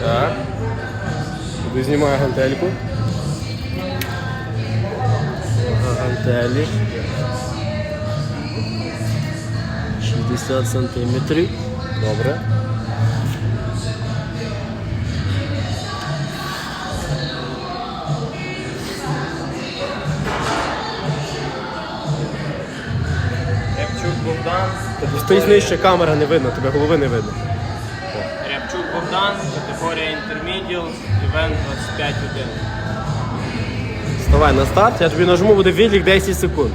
Так. Знімаю гантельку. Гантелі. 60 сантиметрів. Добре. Стоїть нижче камера не видно, тебе голови не видно. Рябчук категорія Intermediate, івент 25-1. Вставай на старт, я тобі нажму, буде відлік 10 секунд.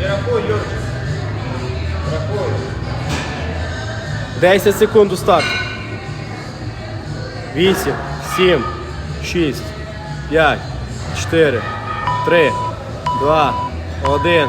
І рахуй, Юрчик. Рахуй. 10 секунд у старт. 8, 7, 6, 5, 4, 3, 2, 1.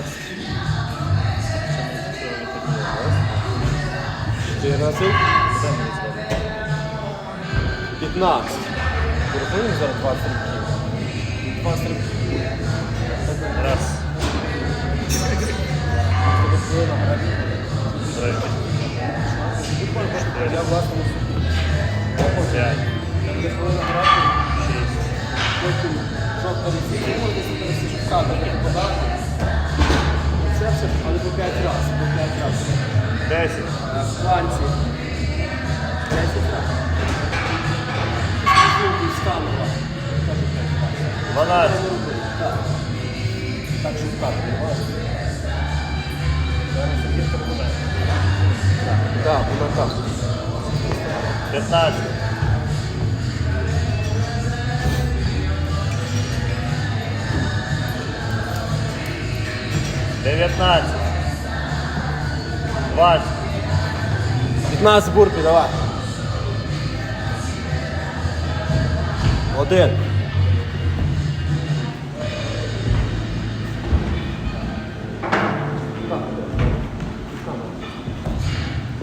15. Чотирнадцять. 15. Переходимо зараз два стрибки. Два стрибки. Раз. Я власному суду. П'ять. Шість. Шість. 5 разів, по 5 разів. Десять. В фланці. 10 разів. Зілки встанова. Кажу 5 разів. Дванадцять. Так. Так, що вкати, не Так, воно так. П'ятнадцять. Дев'ятнадцять. Двадцять. 15 бурпі, давай. Один.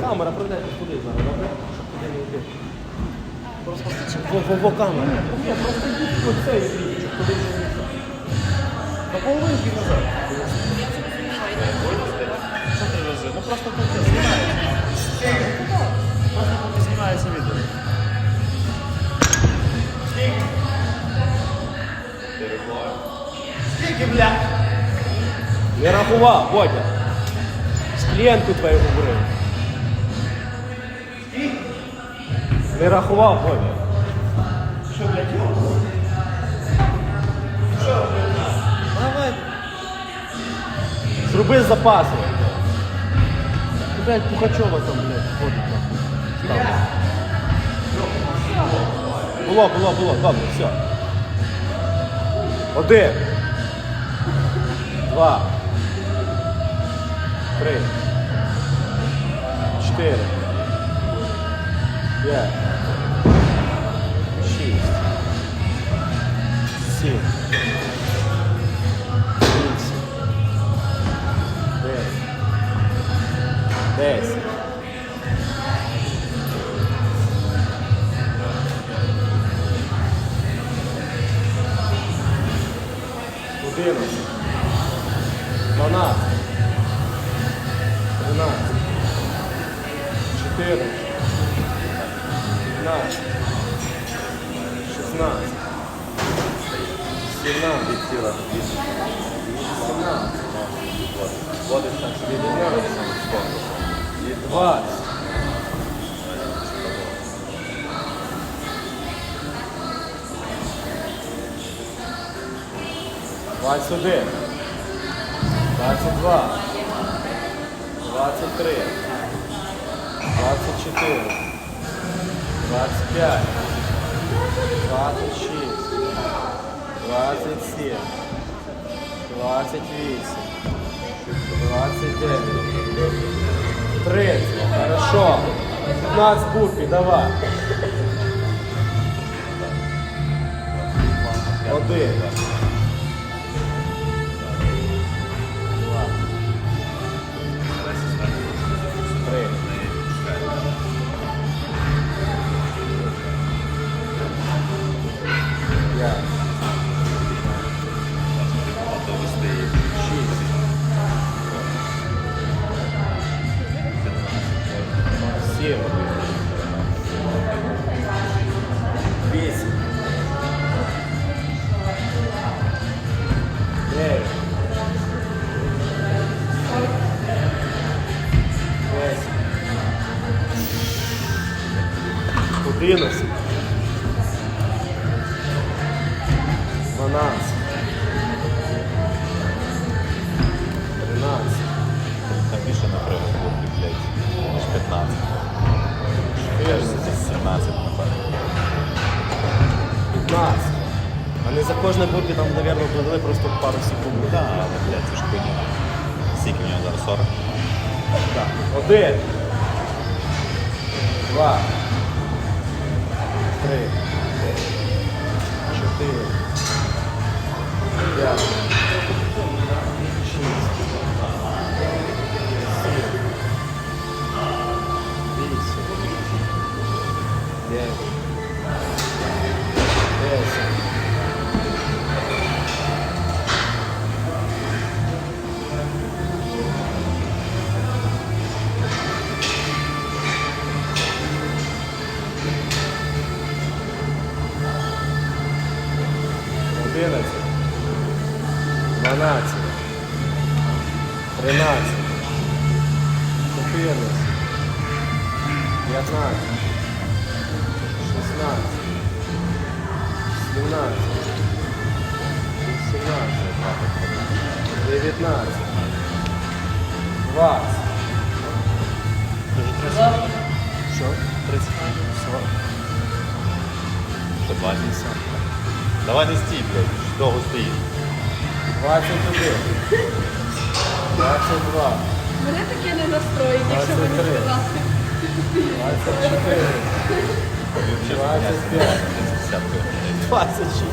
Камера, пройдете туди зараз, добре? Щоб туди не йти. Просто камера. Ні, просто йдіть по цей бік, щоб туди не йти. На половинки назад. Просто тут знімається. Просто тут знімається відео. Скільки, бля? Не рахував, Бодя. З клієнтку твою говорив. Не рахував, Бодя. Що, блядь, йо? Що, блядь? Давай. Зроби запаси. Ти, Пухачева там, блядь, ходить там. Було, було, було, добре, все. Один. Два. Три. Чотири. П'ять. 10. Одиннадцять. Дванадцять. Тринадцять. Чотирнадцять. П'ятнадцять. Шістнадцять. Сімнадцять. Сімнадцять. Водиться. Віднадцять і 20. Двадцять один, двадцять два, двадцять три, двадцять чотири, двадцять п'ять, двадцять шість, двадцять сім, двадцять вісім, двадцять дев'ять. 30. Хорошо. 15 букві, давай. Один. Сім. Вісім. Дев'ять. Десять. Одинадцять. Дванадцять. Тринадцять. Там більше напрягу блядь, ніж 15. Чотирнадцять. 17, напевно. 15. А не за кожне бурпі там, мабуть, додали просто пару секунд. Так, але, блядь, це ж хуйня. Скільки в нього зараз 40? Так. Один. Два. Три. Чотири. П'ять. 11, 12, 13, 14, 15, 16, 17, 18, 19, 20. Що? 30. 40. 20. Давай не стій, блядь, довго стоїть. 21. 22. Мене таке не настроїть, якщо мені 23. сказати. 24. 25. 26.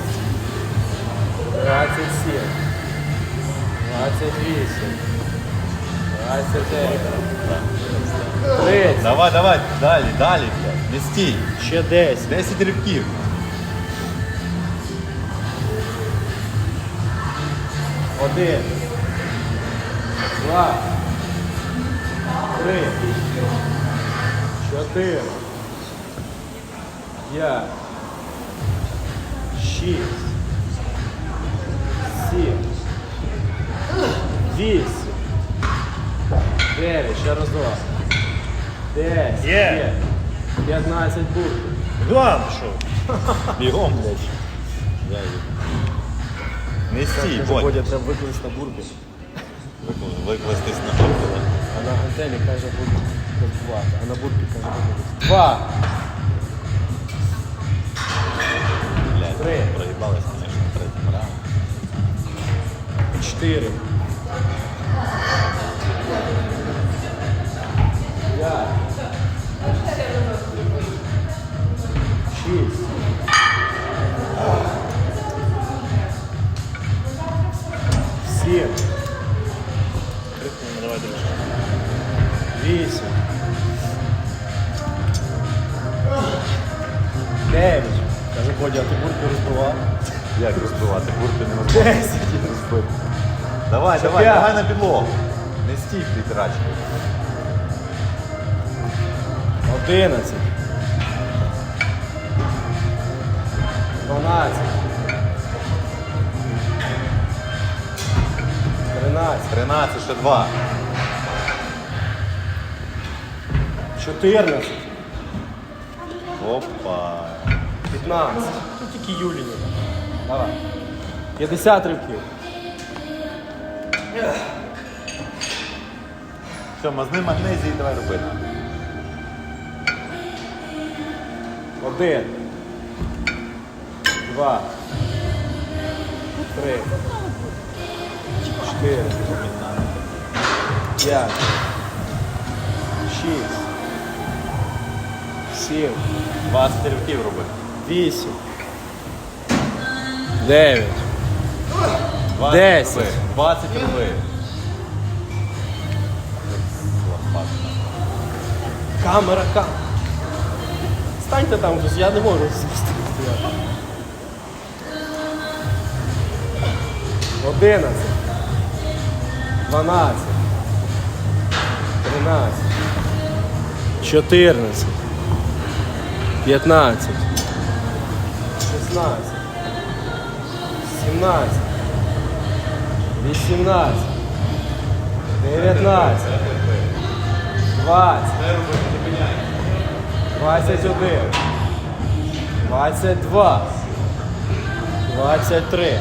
27. 28. 29. 30. Давай, давай, далі, далі, блядь. Не стій. Ще 10. 10 рибків. Один. Два. Три. Чотири. П'ять. Шість. Сім. Вісім. Дев'ять. Ще раз два. Десять. Є. П'ятнадцять бурків. Гам, що? Бігом, блядь. Не стій, Бодя, треба викласти на бурбі. Викластись на бурбі, да? А на антені каже буде два. А на бурбі каже буде. Два. Блядь, проїбались, конечно, в третьому. Чотири. Давай. Вісім. Дев'ять. Каже, Бодя, а ти бурки розбивав? Як розбивати? Бурки не розбивати. Десять. Розбити. Давай, Щоб давай, я- давай на підлогу. Не стій, притирач. Одинадцять. Дванадцять. Тринадцять. 13, ще 2. Чотирнадцять. Опа. 15. Тут тільки Юліні. Давай. 50 ривків. Все, мазни магнезії, давай робити. Один. Два. Три. Чотири. П'ять. Шість. Сім. 20 ривків роби. Вісім. Дев'ять. 20 Десять. роби. 20 роби. Камера, камера. Станьте там, хтось, я не можу стояти. Одинадцять. Дванадцять. Тринадцять. Чотирнадцять. П'ятнадцять. Шістнадцять. Сімнадцять. Вісімнадцять. Дев'ятнадцять. Двадцять. 21, 22, 23,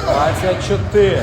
24,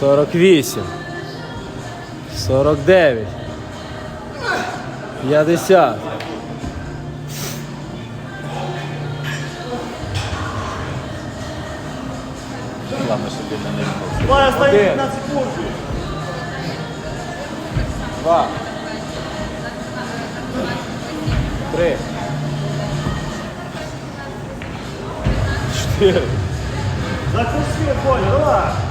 48, 49, 50, Главное, щоб він не нервувався. Два, стоїть 15 Два. Три. Чотири. Закуси, Коля, давай.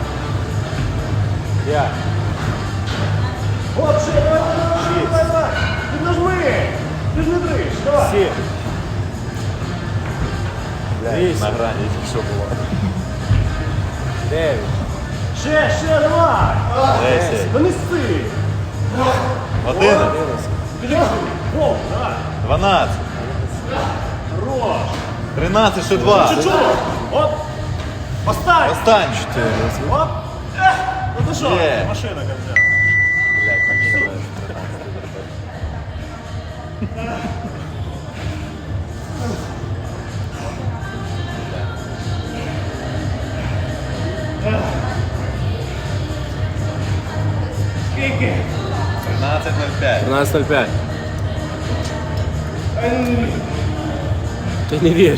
П'ять. От, ще, давай, давай, давай, давай. Піднажми. Ти ж не дриш, давай. Сім. На Вісім. грані тільки що було. Дев'ять. Ще, ще, давай. 10, Да не сси. 11, Одинадцять. Вов, давай. 12, Хорош. 13, ще 2. Чуть-чуть. Оп. Поставь. Останній. Оп. Ну що, Є. машина как взяв. Блядь, не нравится 13. Скільки? 13.05. 13.05. Ти не віриш.